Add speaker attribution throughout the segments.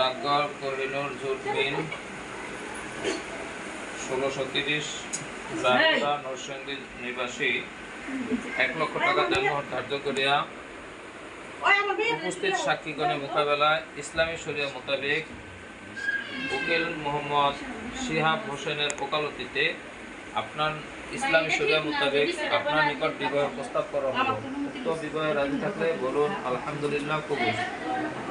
Speaker 1: ডাকঘর কোহিনুর ষোলোশো তিরিশ নরসিংদী নিবাসী। এক লক্ষ টাকা ধার্য করিয়া উপস্থিত সাক্ষীগণের মোকাবেলায় ইসলামী শরিয়া মোতাবেক উকিল মোহাম্মদ শিহাব হোসেনের ওকালতিতে আপনার ইসলামী শরিয়া মোতাবেক আপনার নিকট বিবাহের প্রস্তাব করা হলো। উক্ত বিবাহে রাজি থাকলে বলুন আলহামদুলিল্লাহ কবুল।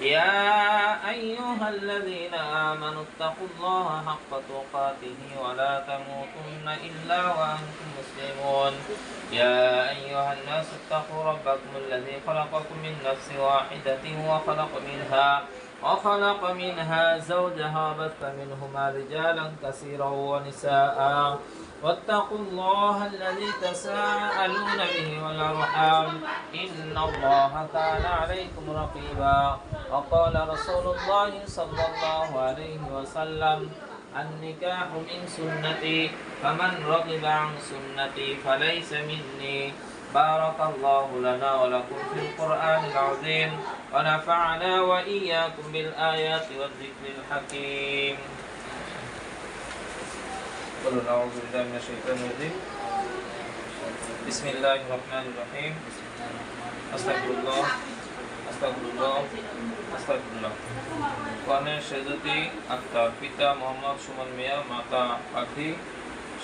Speaker 1: يا أيها الذين آمنوا اتقوا الله حق تقاته ولا تموتن إلا وأنتم مسلمون. يا أيها الناس اتقوا ربكم الذي خلقكم من نفس واحدة وخلق منها وخلق منها زوجها وبث منهما رجالا كثيرا ونساء. واتقوا الله الذي تساءلون به والأرحام. إن الله كان عليكم رقيبا. وقال رسول الله صلى الله عليه وسلم النكاح من سنتي فمن رغب عن سنتي فليس مني. بارك الله لنا ولكم في القرآن العظيم ونفعنا وإياكم بالآيات والذكر الحكيم. আক্তার পিতা সুমন মিয়া, মাতা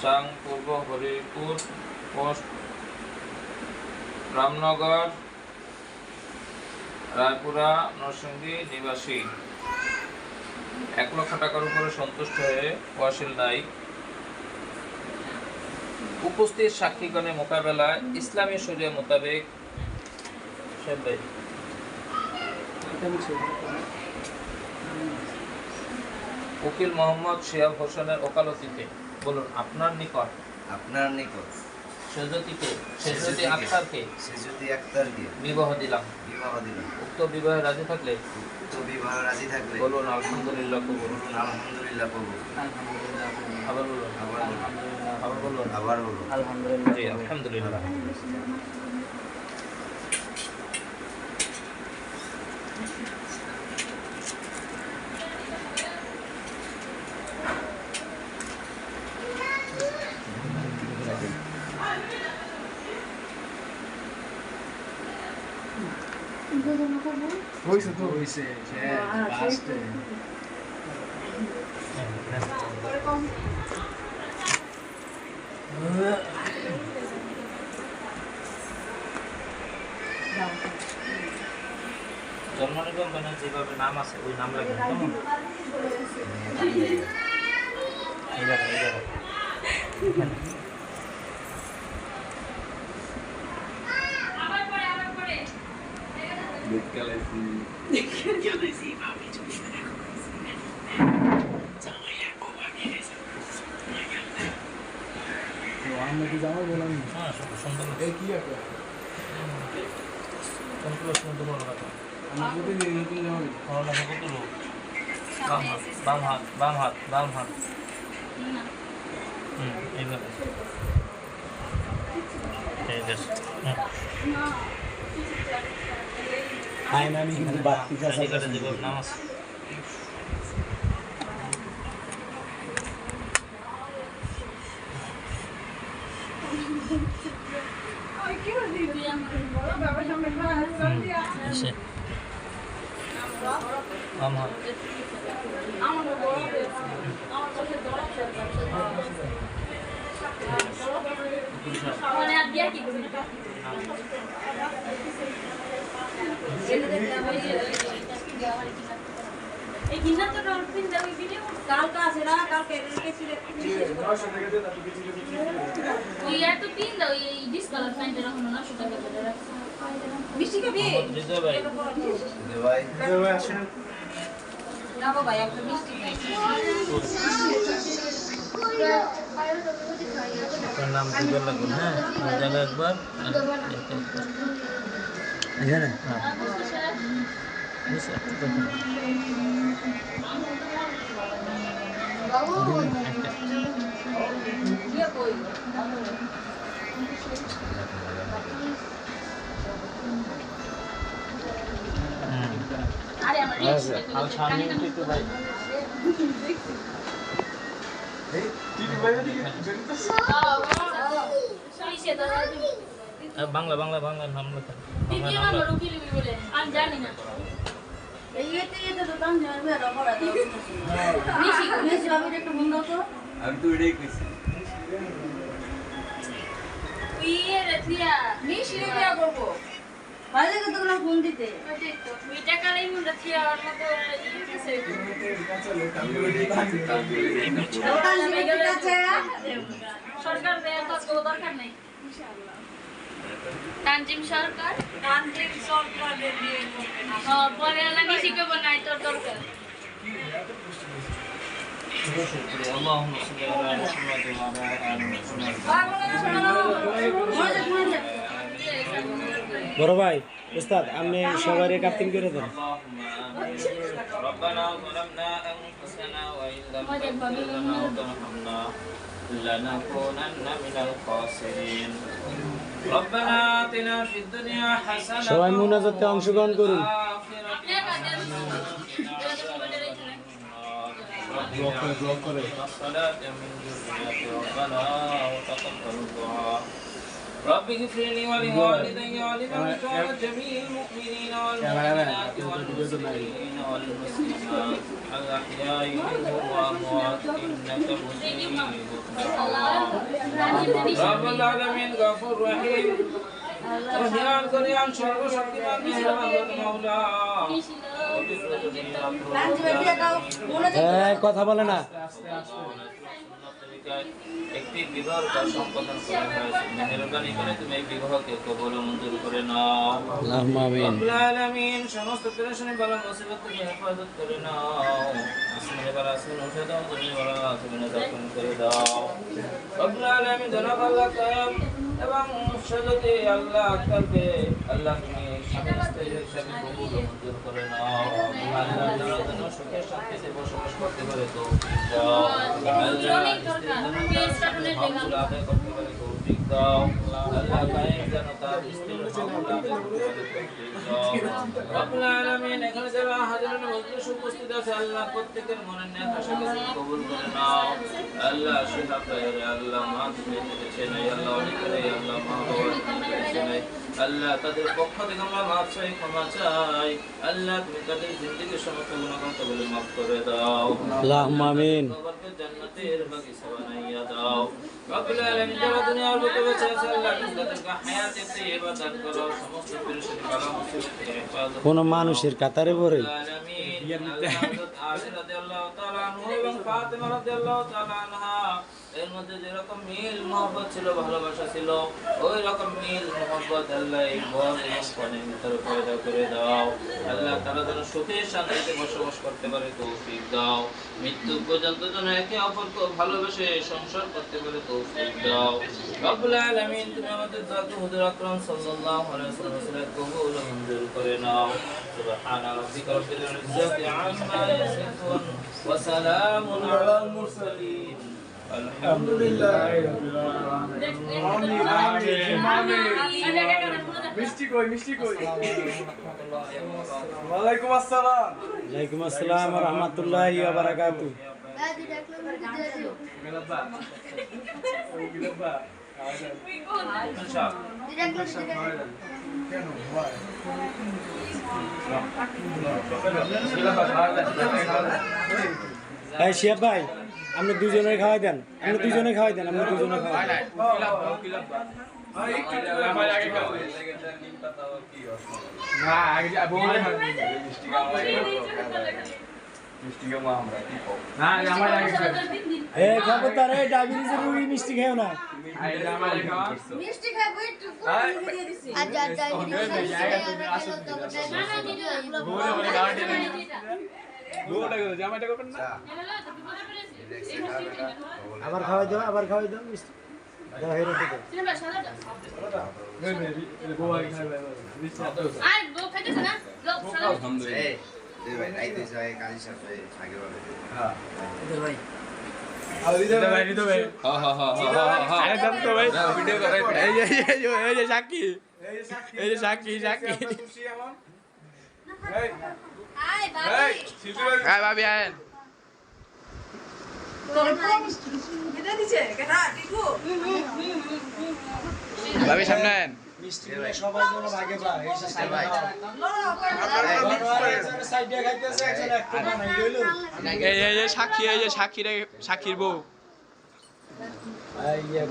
Speaker 1: সাং, পূর্ব হরিপুর রামনগর, রায়পুরা, নরসিংদী, নিবাসী। এক লক্ষ টাকার উপরে সন্তুষ্ট হয়ে ওয়াসিল নাইক উপস্থিত সাক্ষীগণের মোকাবেলায় ইসলামী শরীয় মোতাবেক উকিল মোহাম্মদ শিয়াব হোসেনের ওকালতিতে বলুন, আপনার নিকট।
Speaker 2: আপনার নিকট।
Speaker 1: সেজতিকে সেজতি আক্তারকে
Speaker 2: সেজতি আক্তারকে
Speaker 1: বিবাহ দিলাম।
Speaker 2: বিবাহ দিলাম।
Speaker 1: উক্ত বিবাহে রাজি থাকলে?
Speaker 2: তো বিবাহ রাজি থাকলে?
Speaker 1: বলুন আলহামদুলিল্লাহ কবুল।
Speaker 2: বলুন আলহামদুলিল্লাহ কবুল।
Speaker 1: আবার বলুন
Speaker 2: আবার বলুন।
Speaker 1: আবার বলুন।
Speaker 2: আবার বলুন।
Speaker 3: আলহামদুলিল্লাহ
Speaker 1: আলহামদুলিল্লাহ।
Speaker 3: হইছে তো? হইছে লাস্টে
Speaker 1: জন্ম নিবন্ধনের যেভাবে নাম আছে ওই নাম লাগবে কেমন? এই জায়গায় এই জায়গায়
Speaker 3: আমরা কি জামাই বললাম
Speaker 1: হ্যাঁ সুন্দর
Speaker 3: এই কি একটা
Speaker 1: কোন ক্লাস বড় কথা
Speaker 3: আমরা যদি নতুন জামাই
Speaker 1: পড়ালেখা কত লোক বাম হাত বাম হাত বাম হাত বাম হাত হুম এইভাবে ঠিক আছে হুম।
Speaker 3: আইন আমি কিন্তু বাড়তি কাজ
Speaker 1: ঠিক আছে যেভাবে নাম আছে
Speaker 4: ওই কি বলি বাবা সামনে বাবা দিয়া
Speaker 1: এসে আমার
Speaker 4: আমার বড় আমার কাছে দড়া মানে আর দিয়া কি করবি এই কিনা তো ডলফিন যাবে ভিডিও কালকে আছে না কালকে রেখেছিল
Speaker 5: ওই এত তিন দাও এই ডিসকালার প্যান্ট রাখুন না সেটা করে রাখছি
Speaker 4: মিষ্টি খাবি
Speaker 1: হৃদয় ভাই
Speaker 2: যে ভাই
Speaker 5: যাব ভাই একটা মিষ্টি খাই
Speaker 1: আপনার নাম দিবার লাগুন হ্যাঁ জায়গা একবার আর এটা একবার।
Speaker 3: এখানে
Speaker 1: হ্যাঁ বুঝছে? একটা। হুম।
Speaker 5: আরে আমার রিক্সা
Speaker 1: আর সামনে একটু একটু ভাই আর বাংলা বাংলা বাংলা নাম লেখা। বাংলা নাম
Speaker 5: আমি জানি না।
Speaker 2: আমি তো এটাই কইছি।
Speaker 4: ফোন দিতে।
Speaker 5: সরকার দরকার নেই। তানজিম সরকার
Speaker 4: তান্ত্রিক সরকারের দিয়ে করবে না
Speaker 5: হ্যাঁ, পরে লাগে শিখাবো নাই তোর দরকার
Speaker 1: اللهم صل على محمد وعلى ال محمد
Speaker 4: মজা মজা
Speaker 3: বড় ভাই উস্তাদ আপনি সবার কাপটিং করে দেন
Speaker 1: اللهم آمين ربنا ظلمنا أنفسنا وإن لم تغفر لنا وترحمنا لنكونن من الخاسرين
Speaker 3: সবাই মুনাজাতে অংশগ্রহণ করুন।
Speaker 1: ব্লক করে رب اغفر لي ولوالدي ولمن كان جميع المؤمنين والمؤمنات والمسلمين والمسلمات الأحياء منهم والأموات إنك مجيب الدعاء رب العالمين غفور رحيم রহিয়ান করিয়ান সর্বশক্তিমান মেহেরবান মাওলা
Speaker 3: এই, কথা বলে না
Speaker 1: একটি বিবাহ কাজ সম্পাদন করা হয়েছে। মেহেরবানি করে তুমি এই বিবাহকে কবল ও মঞ্জুর করে নাও।
Speaker 3: আমিন।
Speaker 1: সমস্ত পেরেশানি বালা মুসিবত হেফাজত করে নাও। আসমানে বালা আসমান উঠে দাও তুমি বালা আসমানে দাফন করে দাও। রব্বুল আলামিন জনাব আল্লাহ কায়াম এবং মুর্শিদতে আল্লাহ আক্তারকে আল্লাহ তুমি স্বামী স্ত্রী হিসেবে কবুল মঞ্জুর করে নাও। আল্লাহ তারা যেন সুখে শান্তিতে বসবাস করতে পারে তো আল্লাহ স্ত্রীর জন্য করতে পারে তৌফিক আল্লাহ উপস্থিত আছে আল্লাহ প্রত্যেকের মনের নেক আশাকে আল্লাহ আল্লাহ মা তুমি আল্লাহ আল্লাহ মা আল্লাহ তাদের পক্ষ থেকে আমরা মাফ চাই ক্ষমা চাই। আল্লাহ তুমি তাদের জিন্দগির সমস্ত গুণাগত বলে মাফ করে দাও।
Speaker 3: আল্লাহুম্মা আমিন।
Speaker 1: জান্নাতের বাগিচা বানাইয়া দাও। রব্বুল আলামিন যারা দুনিয়ার বুকে বেঁচে আছে আল্লাহ তুমি তাদেরকে হায়াতে তাইয়্যিবা দান করো সমস্ত পেরেশানি বালা মুসিবত থেকে হেফাজত
Speaker 3: কোন মানুষের কাতারে পড়ে।
Speaker 1: আলামিন আল্লাহ হযরত আলী রাদিয়াল্লাহু তাআলা আনহু এবং ফাতিমা রাদিয়াল্লাহু তাআলা আনহা এর মধ্যে যেরকম মিল মহব্বত ছিল, ভালোবাসা ছিল ওই রকম মিল মহব্বত আল্লাহ এই মন এবং কনের ভিতরে পয়দা করে দাও। আল্লাহ তারা যেন সুখে শান্তিতে বসবাস করতে পারে, তৌফিক দাও। মৃত্যু পর্যন্ত যেন একে অপরকে ভালোবেসে সংসার করতে পারে, তৌফিক দাও। রব্বুল আলামিন, তুমি আমাদের দোয়াকে হুজুর আকরাম সাল্লাল্লাহু আলাইহি ওয়াসাল্লামের কবুল মঞ্জুর করে নাও। সুবহান রাব্বিকা রব্বিল ইজ্জাতি আম্মা ইয়াসিফুন ওয়া সালামুন আলাল মুরসালিন।
Speaker 3: মিষ্টি কই মিষ্টি কই ওয়ালাইকুম আসসালাম ওয়ালাইকুম আসসালাম ওয়া রাহমাতুল্লাহি ওয়া বারাকাতু
Speaker 6: দাদি ডাকলাম দিদি
Speaker 3: মিলাবা ও মিলাবা
Speaker 1: আচ্ছা
Speaker 2: কেন ভাই
Speaker 3: ভাই শিয়াব ভাই আপনি দুজনে খাওয়াই দেন। আপনি দুজনে খাওয়াই দেন আপনি দুজনে খাওয়াই দেন। মিষ্টি খেও না।
Speaker 4: মিষ্টি খাব একটু
Speaker 7: আচ্ছা আচ্ছা
Speaker 3: আবার খাওয়াই দাও আবার খাওয়াই দাও মিষ্টি। দাও হেরে দিতে
Speaker 4: আয় বাবা
Speaker 3: মিষ্টি গুলো সবাই যেন এই যে সাইডে খাও সাইডে খাইতেছে একজন একটু বানাই লইলো
Speaker 6: এই এই যে সাক্ষী সাক্ষীর বউ
Speaker 3: ইয়া